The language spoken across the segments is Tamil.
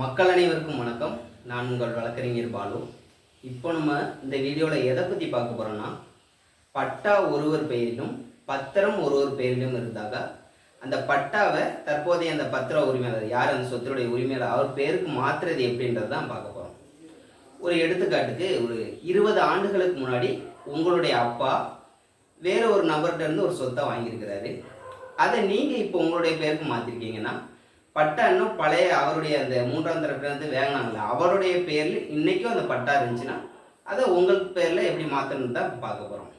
மக்கள் அனைவருக்கும் வணக்கம். நான் உங்கள் வழக்கறிஞர் பாலு. இப்போ நம்ம இந்த வீடியோவில் எதை பற்றி பார்க்க போகிறோன்னா பட்டா ஒருவர் பெயரிலும் பத்திரம் ஒருவர் பெயரிலும் இருந்தாக அந்த பட்டாவை தற்போதைய அந்த பத்திர உரிமையாளர் யார் அந்த சொத்துடைய உரிமையாளர் அவர் பேருக்கு மாற்றுறது எப்படின்றது தான் பார்க்க போகிறோம் ஒரு எடுத்துக்காட்டுக்கு ஒரு இருபது ஆண்டுகளுக்கு முன்னாடி உங்களுடைய அப்பா வேற ஒரு நபர்கிட்ட இருந்து ஒரு சொத்தை வாங்கியிருக்கிறாரு. அதை நீங்கள் இப்போ உங்களுடைய பேருக்கு மாற்றிருக்கீங்கன்னா பட்டா இன்னும் பழைய அவருடைய அந்த மூன்றாம் தரப்புல இருந்து அவருடைய பேரில் இன்றைக்கும் அந்த பட்டா இருந்துச்சுன்னா அதை உங்கள் பேரில் எப்படி மாற்றணும் தான் பார்க்க போகிறோம்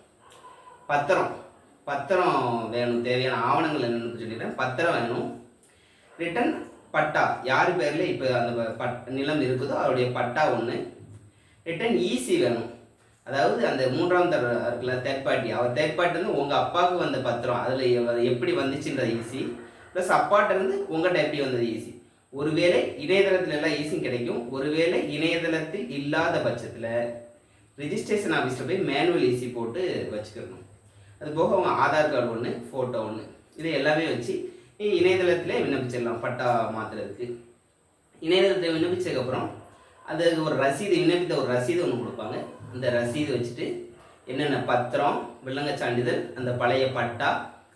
பத்திரம். பத்திரம் வேணும். தேவையான ஆவணங்கள் என்னென்னு சொல்லிடுறேன். பத்திரம் வேணும். ரிட்டன் பட்டா. யார் பேரில் இப்போ அந்த பட் நிலம் இருக்குதோ அவருடைய பட்டா ஒன்று ரிட்டன் ஈசி வேணும். அதாவது அந்த மூன்றாம் தர இருக்குல்ல தேர்ட் பார்ட்டி அவர் தேர்ட் பார்ட்டி வந்து உங்கள் அப்பாவுக்கு வந்த பத்திரம். அதில் எப்படி வந்துச்சுன்ற ஈஸி ப்ளஸ் அப்பாட்ட இருந்து உங்கள்கிட்ட எப்படி வந்தது ஈஸி ஒருவேளை இணையதளத்தில் எல்லாம் ஈஸியும் கிடைக்கும். ஒருவேளை இணையதளத்தில் இல்லாத பட்சத்தில் ரிஜிஸ்ட்ரேஷன் ஆஃபீஸில் போய் மேனுவல் ஈஸி போட்டு வச்சுக்கணும். அது போக அவங்க ஆதார் கார்டு ஒன்று ஃபோட்டோ ஒன்று இதை எல்லாமே வச்சு இணையதளத்தில் விண்ணப்பிச்சிடலாம் பட்டா மாற்றுறதுக்கு இணையதளத்தை விண்ணப்பிச்சதுக்கப்புறம் அதுக்கு ஒரு ரசீது விண்ணப்பித்த ஒரு ரசீது ஒன்று கொடுப்பாங்க. அந்த ரசீது வச்சுட்டு என்னென்ன பத்திரம் வில்லங்க சான்றிதழ் அந்த பழைய பட்டா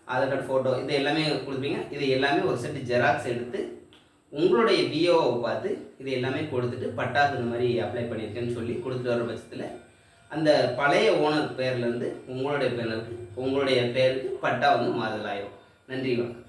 ஆதார் கார்டு ஃபோட்டோ இது எல்லாமே கொடுப்பீங்க. இது எல்லாமே ஒரு செட்டு ஜெராக்ஸ் எடுத்து உங்களுடைய பிஓவை பார்த்து இது எல்லாமே கொடுத்துட்டு பட்டாக்கு இந்த மாதிரி அப்ளை பண்ணியிருக்கேன்னு சொல்லி கொடுத்துட்டு வர பட்சத்தில் அந்த பழைய ஓனர் பேர்லேருந்து உங்களுடைய பேருக்கு உங்களுடைய பேருக்கு பட்டா வந்து மாறுதல் நன்றி வணக்கம்.